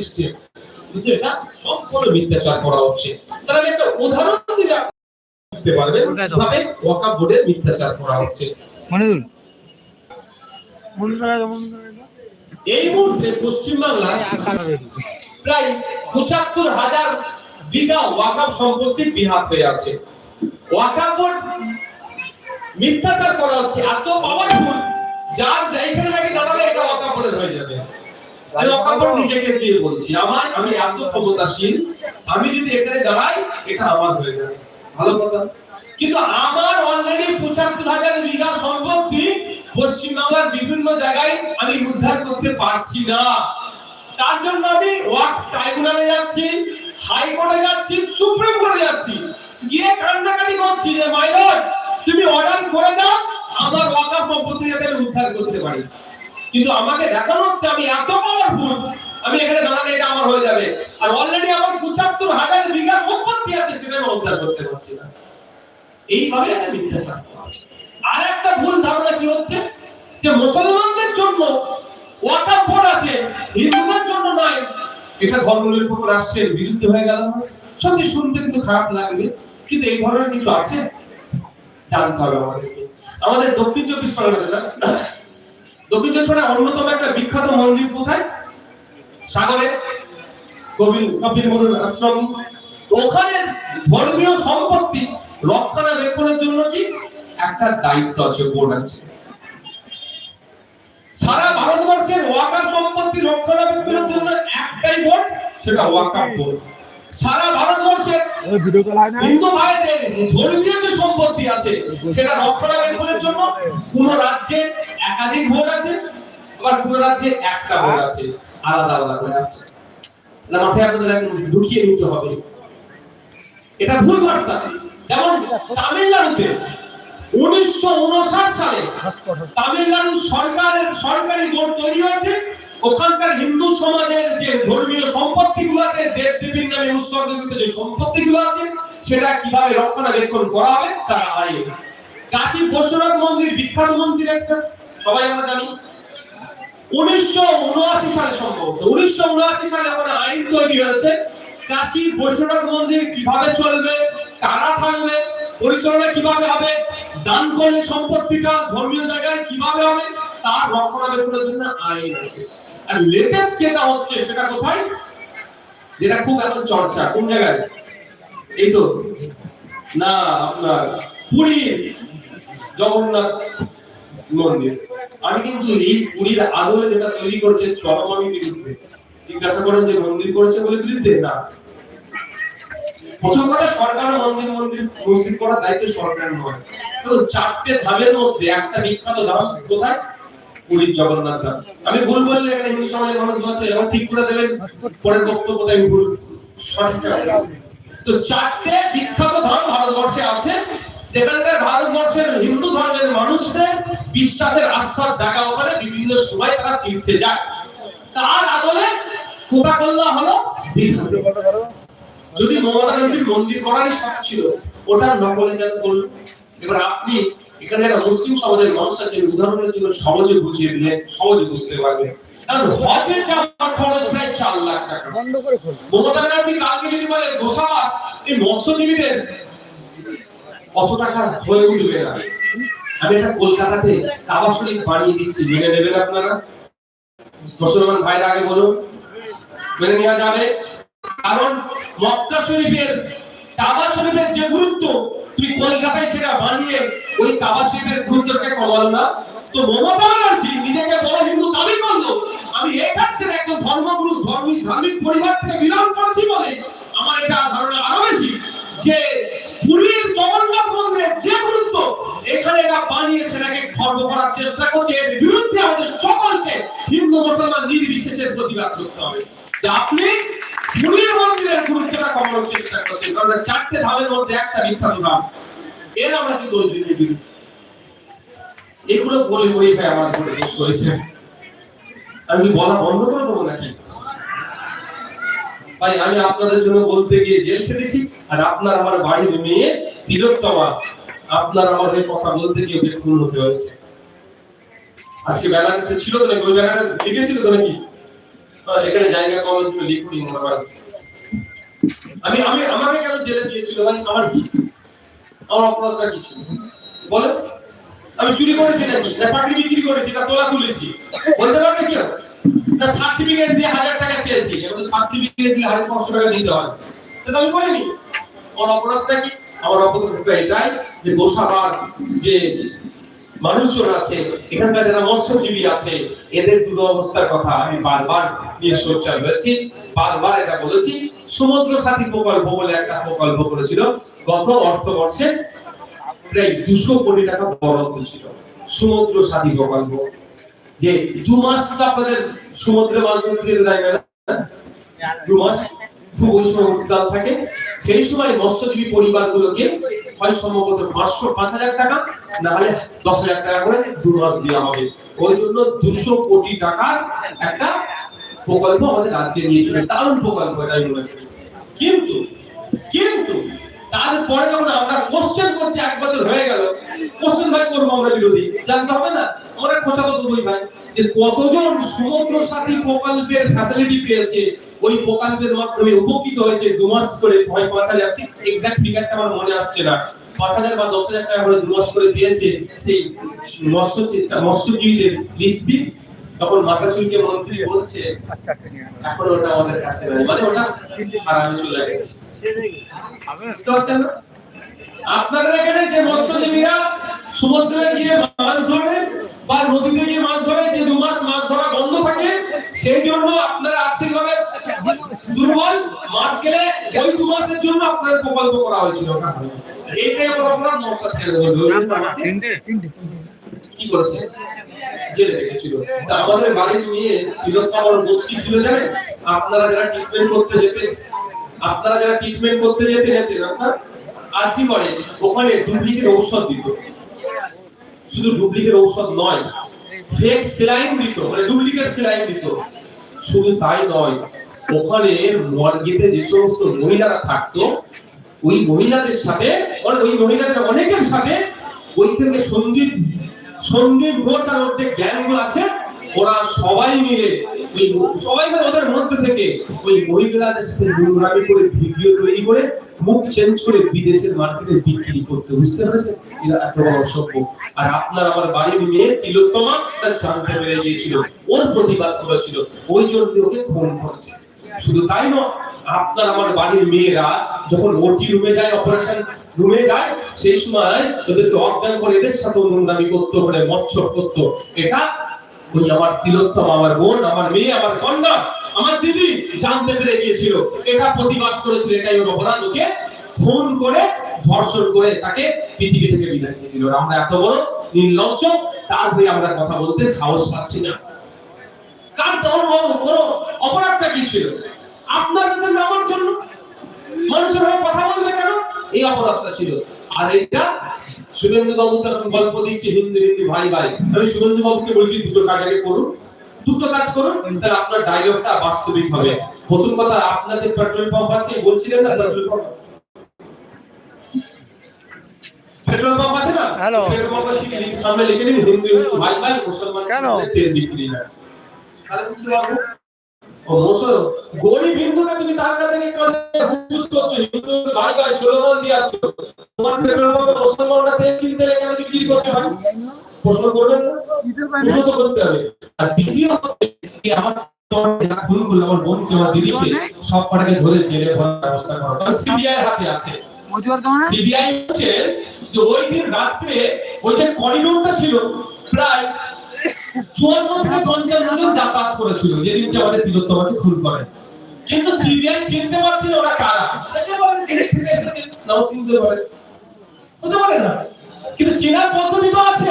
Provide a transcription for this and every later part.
System কিন্তু এটা সম্পূর্ণ মিথ্যাচার করা হচ্ছে। তাহলে একটা উদাহরণ দিয়ে বুঝতে পারবেন কীভাবে ওয়াকাব বোর্ডের মিথ্যাচার করা হচ্ছে। মনিরুল মনিরুল মনিরুল এই মুহূর্তে পশ্চিমবাংলায় আর কাটা বেশি প্রায় পঁচাত্তর হাজার বিঘা ওয়াকাফ সম্পত্তি বিহাত হয়ে আছে। ওয়াকাফ বোর্ড মিথ্যাচার করা হচ্ছে। এত পাওয়ারফুল যার যেখানে নাকি দাঁড়াবে এটা ওয়াকাফ বোর্ডের হয়ে যাবে। নিজেকে বলছি, আমার, আমি এত ক্ষমতাশীল, আমি যদি এখানে দাঁড়াই, এটা আমার হয়ে ভালো কথা। কিন্তু আমার অলরেডি পঁচাত্তর হাজার বিঘা সম্পত্তি পশ্চিমবাংলার বিভিন্ন জায়গায় আমি উদ্ধার করতে পারছি না। তার জন্য আমি ওয়াক্স ট্রাইব্যুনালে যাচ্ছি, হাইকোর্টে যাচ্ছি, সুপ্রিম কোর্টে যাচ্ছি। গিয়ে কান্নাকাটি করছি যে, মাই লর্ড, তুমি অর্ডার করে দাও, আমার ওয়াকাফ সম্পত্তি যাতে আমি উদ্ধার করতে পারি। কিন্তু আমাকে দেখানো হচ্ছে আমি এত পাওয়ারফুল আমি এখানে দাঁড়ালে এটা আমার হয়ে যাবে। আর অলরেডি আমার পঁচাত্তর হাজার বিঘা সম্পত্তি আছে, সেটা আমি উদ্ধার করতে পারছি না। এইভাবে একটা মিথ্যাচার। আর একটা ভুল ধারণা কি হচ্ছে? যে মুসলমানদের জন্য ওয়াকাফ বোর্ড আছে, হিন্দুদের জন্য নয় এটা ধর্মনিরপেক্ষ রাষ্ট্রের বিরুদ্ধে হয়ে গেল? সত্যি শুনতে কিন্তু খারাপ লাগবে, কিন্তু এই ধরনের কিছু আছে? জানতে হবে আমাদেরকে। আমাদের দক্ষিণ চব্বিশ পরগনা না দক্ষিণ চব্বিশ পরগনার অন্যতম একটা বিখ্যাত মন্দির কোথায়? সাগরে কবির আশ্রম। ওখানে ধর্মীয় সম্পত্তি রক্ষণাবেক্ষণের জন্য কি একটা দায়িত্ব আছে বোর্ড আছে। সারা ভারতবর্ষের ওয়াকাফ সম্পত্তি রক্ষণাবেক্ষণের জন্য একটাই বোর্ড সেটা ওয়াকাফ বোর্ড সারা ভারতবর্ষের হিন্দু ভাইদের ধর্মীয় যে সম্পত্তি আছে, সেটা রক্ষণাবেক্ষণের জন্য কোন রাজ্যে একাধিক বোর্ড আছে আবার কোন রাজ্যে একটা বোর্ড আছে আলাদা আলাদা করে আছে। না মাথায় আপনাদের একদম ঢুকিয়ে নিতে হবে। এটা ভুল বার্তা। যেমন তামিলনাড়ুতে উনিশশো সালে তামিলনাড়ু সরকারের সরকারি বোর্ড তৈরি হয়েছে। ওখানকার হিন্দু সমাজের যে ধর্মীয় সম্পত্তিগুলো আছে দেব দেবীর নামে উৎসর্গিত যে সম্পত্তিগুলো আছে সেটা কীভাবে রক্ষণাবেক্ষণ করা হবে তার আইন কাশী বৈশ্বনাথ মন্দির বিখ্যাত মন্দির একটা। সবাই আমরা জানি, উনিশশো উনআশি সালে সম্ভবত উনিশশো উনআশি সালে ওখানে আইন তৈরি হয়েছে, কাশী বৈশ্বনাথ মন্দির কীভাবে চলবে, কারা থাকবে, পরিচালনা কীভাবে হবে, দান করলে সম্পত্তিটা ধর্মীয় জায়গায় কীভাবে হবে, তার রক্ষণাবেক্ষণের জন্য আইন আছে। আর লেটেস্ট যেটা হচ্ছে, সেটা কোথায়? যেটা খুব এখন চর্চা, কোন জায়গায়? এই তো, না, আপনার পুরী জগন্নাথ আমি কিন্তু পুরীর আদলে যেটা তৈরি বিরুদ্ধে। জিজ্ঞাসা করেন যে মন্দির করেছে বলে বিরুদ্ধে? না। প্রথম কথা, সরকার মন্দির মন্দির মসজিদ করার দায়িত্ব নয়। তো চারটে মধ্যে একটা বিখ্যাত ধাম কোথায়? পুরীর জগন্নাথ ধাম। আমি ভুল বললে এখানে হিন্দু সমাজের মানুষ আছে, এবার ঠিক করে দেবেন। পরের বক্তব্য আমি ভুল তো চারটে বিখ্যাত ধাম ভারতবর্ষে আছে, যেখানকার ভারতবর্ষের হিন্দু ধর্মের মানুষদের বিশ্বাসের আস্থার জায়গা ওখানে বিভিন্ন সময় তারা তীর্থে যায়। তার আদলে কোকা কোল্লা হলো যদি মমতা ব্যানার্জির মন্দির করারই শখ ছিল ওটা নকলে কেন করল এবার আপনি এখানে যারা মুসলিম সমাজের মানুষ আছে উদাহরণের জন্য সহজে বুঝিয়ে দিলে সহজে বুঝতে পারবে কারণ হজে যাওয়ার খরচ প্রায় চার লাখ টাকা। বন্ধ করে মমতা ব্যানার্জি কালকে যদি বলে গোসাবা এই মৎস্যজীবীদের কত টাকা হয়ে উঠবে না? আমি এটা কলকাতাতে কাবা শরীফ বানিয়ে দিচ্ছি। মেনে নেবেন আপনারা? মুসলমান ভাইরা, আগে বলুন। মেনে নেওয়া যাবে? কারণ মক্কা শরীফের কাবা শরীফের যে গুরুত্ব, তুমি কলকাতায় সেটা বানিয়ে ওই কাবা শরীফের গুরুত্বটাকে কমালো না। তো মমতা ব্যানার্জি নিজেকে বড় হিন্দু দাবি করল। আমি এখান থেকে একজন ধর্মগুরু, ধর্মী, ধার্মিক পরিবার থেকে বিলং করছি বলে আমার এটা ধারণা আরও বেশি যে পুরীর জগন্নাথ মন্দিরের যে গুরুত্ব এখানে এটা বানিয়ে সেটাকে খর্ব করার চেষ্টা করছে। এর বিরুদ্ধে আমাদের সকলকে হিন্দু মুসলমান নির্বিশেষে প্রতিবাদ করতে হবে। যে আপনি পুরীর মন্দিরের গুরুত্বটা কমানোর চেষ্টা করছেন, কারণ চারটে ধামের মধ্যে একটা বিখ্যাত ধাম এর আমরা কিন্তু ওই দিনের বিরুদ্ধে। এগুলো বলে বলে ভাই আমার উপরে দোষ হয়েছে আমি বলা বন্ধ করে দেবো নাকি? ভাই, আমি আপনাদের জন্য বলতে গিয়ে জেল খেটেছি, আর আপনার আমার বাড়ির মেয়ে তিলোত্তমা। আপনার আমার হয়ে কথা বলতে গিয়ে বেক্ষুণ হতে হয়েছে। আজকে ব্যানারতে ছিল তো নাকি? ওই ব্যানারটা লিখেছিল তো নাকি? এখানে জায়গা কম তুমি লিখুন আমার আমি আমি, আমাকে কেন জেলে দিয়েছিল? ভাই আমার কি? আমার অপরাধটা কি ছিল? বলেন আমি চুরি করেছি নাকি? না চাকরি বিক্রি করেছি, না তোলা তুলেছি। বলতে পারবে কেউ? না সার্টিফিকেট দিয়ে হাজার টাকা চেয়েছি। এবং সার্টিফিকেট দিয়ে হাজার পাঁচশো টাকা দিতে হয়। সেটা আমি করিনি আমার অপরাধটা কি? আমার অপরাধটা এটাই যে গোসাবার যে মানুষজন আছে, এখানকার যারা মৎস্যজীবী আছে, এদের দুরবস্থার কথা আমি বারবার নিয়ে সোচ্চার হয়েছি, বারবার এটা বলেছি। সমুদ্র সাথী প্রকল্প বলে একটা প্রকল্প করেছিল, গত অর্থবর্ষে প্রায় দুশো কোটি টাকা বরাদ্দ ছিল সমুদ্র সাথী প্রকল্প। যে দু মাস আপনাদের সমুদ্রে মাছ ধরতে যেতে যায় না? দু মাস? খুব থাকে, সেই সময় মৎস্যজীবী পরিবারগুলোকে হয় সম্ভবত পাঁচশো, পাঁচ হাজার টাকা, না হলে দশ হাজার টাকা করে দু মাস দেওয়া হবে। ওই জন্য দুশো কোটি টাকার একটা প্রকল্প আমাদের রাজ্যে নিয়েছিল দারুণ প্রকল্প এটা মনে কিন্তু কিন্তু তারপরে যখন আমরা কোশ্চেন করছি, এক বছর হয়ে গেল কোশ্চেন ভাই করব আমরা বিরোধী। জানতে হবে না? তো দেবোই ভাই, যে কতজন সমুদ্র সাথী প্রকল্পের ফ্যাসিলিটি পেয়েছে, ওই প্রকল্পের মাধ্যমে উপকৃত হয়েছে দু মাস করে পাঁচ হাজার এক্সাক্ট ফিগারটা আমার মনে আসছে না। পাঁচ হাজার বা দশ হাজার টাকা করে দু মাস করে পেয়েছে সেই মৎস্য মৎস্যজীবীদের লিস্ট দিন। তখন মাথা চুলকে মন্ত্রী বলছে, এখন ওটা আমাদের কাছে নাই। মানে ওটা হারামে চলে গেছে? আপনাদের এখানে যে মৎস্যজীবীরা সমুদ্রে গিয়ে মাছ ধরে বা নদীতে গিয়ে মাছ ধরে যে দু মাস মাছ ধরা বন্ধ থাকে সেই জন্য আপনারা আর্থিকভাবে দুর্বল। মাস গেলে ওই দু মাসের জন্য আপনাদের প্রকল্প করা হয়েছিল। এইটাই আমার নকশা আমাকে কি করেছে? জেলে রেখেছিল তা আমাদের বাড়ির মেয়ে তিলোত্তমার গোষ্ঠী ছিল জানেন? আপনারা যারা ট্রিটমেন্ট করতে যেতেন আপনারা যারা ট্রিটমেন্ট করতে যেতেন যেতেন আপনার আর্জি করে ওখানে ডুপ্লিকেট ঔষধ দিত। শুধু ডুপ্লিকেট ঔষধ নয় ফেক সেলাইন দিত মানে ডুপ্লিকেট সেলাইন দিত। শুধু তাই নয় ওখানে মর্গেতে যে সমস্ত মহিলারা থাকতো, ওই মহিলাদের সাথে মানে ওই মহিলাদের অনেকের সাথে ওই থেকে সন্দীপ সন্দীপ ঘোষ আর ওর যে জ্ঞানগুলো আছে, ওরা সবাই মিলে সবাই মিলে ওদের মধ্যে থেকে ওই মহিলাদের সাথে নোংরামি করে ভিডিও তৈরি করে মুখ চেঞ্জ করে বিদেশের মার্কেটে বিক্রি করতে, বুঝতে পেরেছেন? এরা এত বড় অসভ্য। আর আপনার আমার বাড়ির মেয়ে তিলোত্তমা তা জানতে পেরে গিয়েছিল। ওর প্রতিবাদ করেছিল। ওই জন্য ওকে ফোন করেছে। শুধু তাই নয়, আপনার আমার বাড়ির মেয়েরা যখন ওটি রুমে যায় অপারেশন রুমে যায়, সেই সময় ওদেরকে অজ্ঞান করে এদের সাথে নোংরামি করতো করে মচ্ছর করতো। এটা ওই আমার তিলোত্তম, আমার বোন, আমার মেয়ে, আমার কন্যা আমার দিদি জানতে পেরে গিয়েছিল, এটা প্রতিবাদ করেছিল, এটাই ওর অপরাধ ওকে ফোন করে ধর্ষণ করে তাকে পৃথিবী থেকে বিদায় দিয়ে দিল। আমরা এত বড় নির্লজ্জ, তার হয়ে আমরা কথা বলতে সাহস পাচ্ছি না। কার অপরাধটা কি ছিল? জন্য আমার জন্য মানুষের হয়ে কথা বলবে কেন? এই অপরাধটা ছিল। আর এটা শুভেন্দু বাবু তখন গল্প দিচ্ছে, হিন্দু হিন্দু, ভাই ভাই। আমি শুভেন্দু বাবুকে বলছি, দুটো কাজ আগে করুন। দুটো কাজ করুন তাহলে আপনার ডায়লগটা বাস্তবিক হবে। প্রথম কথা আপনার যে পেট্রোল পাম্প আছে বলছিলেন না পেট্রোল পাম্প পেট্রোল পাম্প আছে না? পেট্রোল পাম্পের সামনে লিখে দিন হিন্দু হিন্দু ভাই ভাই মুসলমান কেন? তেল বিক্রি না। তাহলে বুঝতে পারব। ও গরিব হিন্দুকে তুমি তার কাছে গিয়ে কাঁদে করছ হিন্দু ভাই ভাই তোমার পেট্রোল পাম্পে মুসলমানরা তেল কিনতে বিক্রি ভাই? প্রশ্ন করবেন না? তো করতে হবে। আর দ্বিতীয় আমার তোমার খুন করল আমার বোনকে আমার দিদিকে সব কটাকে ধরে জেলে ভরার ব্যবস্থা করা। কারণ সিবিআই হাতে আছে। সিবিআই হচ্ছে যে ওই দিন রাত্রে ওই যে করিডোরটা ছিল প্রায় চুয়ান্ন থেকে পঞ্চান্ন জন যাতায়াত করেছিল যেদিনকে আমাদের তিলোত্তমাকে খুন করে। কিন্তু সিবিআই চিনতে পারছে না ওরা কারা। এসেছে নাও চিনতে পারে। হতে পারে না। কিন্তু চেনার পদ্ধতি তো আছে।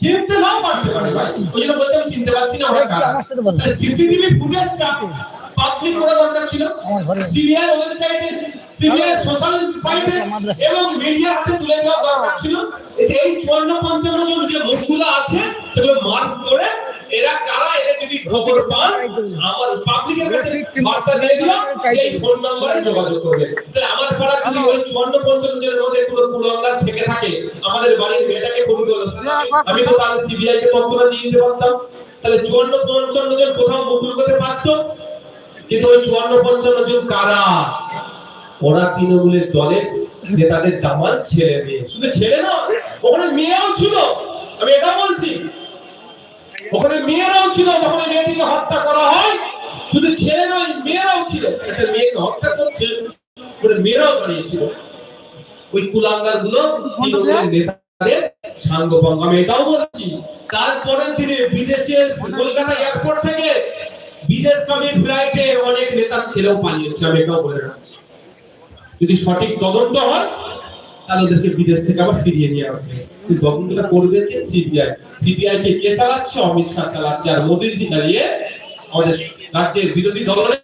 চিনতে নাও পারতে পারে ভাই। ওই জন্য বলছি আমি চিনতে পারছি না ওরা কারা ফুটেজ। সিসিটিভি ফুটেজটা পাবলিক করা দরকার ছিল। সিবিআই ওয়েবসাইটে সিবিআই সোশ্যাল সাইটে এবং মিডিয়ার হাতে তুলে দেওয়া দরকার ছিল। এই যে এই চুয়ান্ন পঞ্চান্ন জন যে মুখগুলো আছে সেগুলো মার্ক করে এরা কারা এরা যদি খবর পান আমার পাবলিকের কাছে বার্তা দিয়ে দিলাম যে এই ফোন নম্বরে যোগাযোগ করবে। তাহলে আমার পাড়া যদি ওই চুয়ান্ন পঞ্চান্ন জনের মধ্যে কোনো কুলঙ্গার থেকে থাকে আমাদের বাড়ির মেয়েটাকে ফোন করল আমি তো তাহলে সিবিআই কে তথ্যটা দিয়ে দিতে পারতাম। তাহলে চুয়ান্ন পঞ্চান্ন জন কোথাও মুখ লুকাতে পারতো? কিন্তু ওই চুয়ান্ন পঞ্চান্ন জন কারা? ওরা তৃণমূলের দলের নেতাদের দামাল ছেলে মেয়ে। শুধু ছেলে না ওখানে মেয়েও ছিল। আমি এটা বলছি। ওখানে মেয়েরাও ছিল যখন মেয়েটিকে হত্যা করা হয়। শুধু ছেলে নয়, মেয়েরাও ছিল। একটা মেয়েকে হত্যা করছে ওখানে মেয়েরাও দাঁড়িয়েছিল ওই কুলাঙ্গারগুলো তৃণমূলের নেতাদের সাঙ্গভঙ্গ। আমি এটাও বলছি, তারপরের দিনে বিদেশের কলকাতা এয়ারপোর্ট থেকে বিদেশগামী ফ্লাইটে অনেক নেতার ছেলেও পালিয়েছে আমি এটাও বলে রাখছি যদি সঠিক তদন্ত হয়, তাহলে ওদেরকে বিদেশ থেকে আবার ফিরিয়ে নিয়ে আসবে। তদন্তটা করবে কে? সিবিআই। সিবিআই কে কে চালাচ্ছে? অমিত শাহ চালাচ্ছে। আর মোদিজি চালিয়ে আমাদের রাজ্যের বিরোধী দলের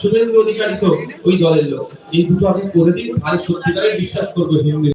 শুভেন্দু অধিকারী তো ওই দলের লোক। এই দুটো আগে করে দিন তাহলে সত্যিকারের বিশ্বাস করব হিন্দু